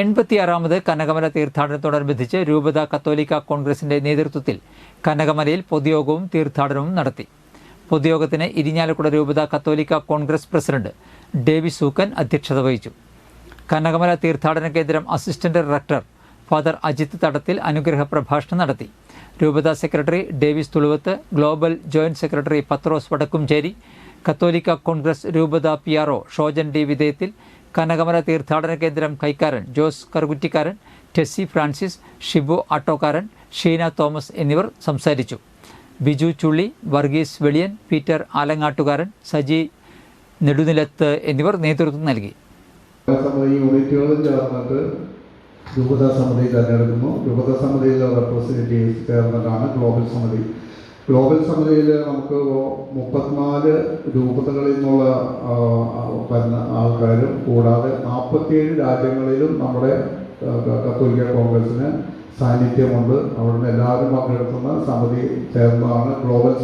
എൺപത്തിയാറാമത് കനകമല തീർത്ഥാടനത്തോടനുബന്ധിച്ച് രൂപത കത്തോലിക്ക കോൺഗ്രസിന്റെ നേതൃത്വത്തിൽ കനകമലയിൽ പൊതുയോഗവും തീർത്ഥാടനവും നടത്തി. പൊതുയോഗത്തിന് ഇരിഞ്ഞാലക്കുട രൂപത കത്തോലിക്ക കോൺഗ്രസ് പ്രസിഡന്റ് ഡേവി സൂക്കൻ അധ്യക്ഷത വഹിച്ചു. കനകമല തീർത്ഥാടന കേന്ദ്രം അസിസ്റ്റന്റ് ഡയറക്ടർ ഫാദർ അജിത് തടത്തിൽ അനുഗ്രഹ പ്രഭാഷണം നടത്തി. രൂപത secretary Davis Thuluvath global joint secretary Pathros Vadakkumchery കത്തോലിക്ക കോൺഗ്രസ് രൂപത പി ആർ ഷോജൻ ഡി വിധേയത്തിൽ കനകമല തീർത്ഥാടന കേന്ദ്രം കൈക്കാരൻ ജോസ് കറുകുറ്റിക്കാരൻ ടെസ്സി ഫ്രാൻസിസ് ഷിബു ആട്ടോക്കാരൻ ഷീന തോമസ് എന്നിവർ സംസാരിച്ചു. ബിജു ചുള്ളി വർഗീസ് വെളിയൻ പീറ്റർ ആലങ്ങാട്ടുകാരൻ സജി നെടുനിലത്ത് എന്നിവർ നേതൃത്വം നൽകി. യൂണിറ്റുകളും ചേർന്നിട്ട് രൂപത സമിതി തെരഞ്ഞെടുക്കുന്നു. രൂപതാ സമിതിയിലെ റെപ്രസെന്റേറ്റീവ്സ് ചേർന്നിട്ടാണ് ഗ്ലോബൽ സമിതി ഗ്ലോബൽ സമിതിയിൽ നമുക്ക് മുപ്പത്തിനാല് രൂപതകളിൽ നിന്നുള്ള വരുന്ന ആൾക്കാരും കൂടാതെ നാൽപ്പത്തിയേഴ് രാജ്യങ്ങളിലും നമ്മുടെ കത്തോലിക്ക കോൺഗ്രസിന് സാന്നിധ്യമുണ്ട്. അവിടുന്ന് എല്ലാവരും പങ്കെടുക്കുന്ന സമിതി ചേർന്നതാണ് ഗ്ലോബൽ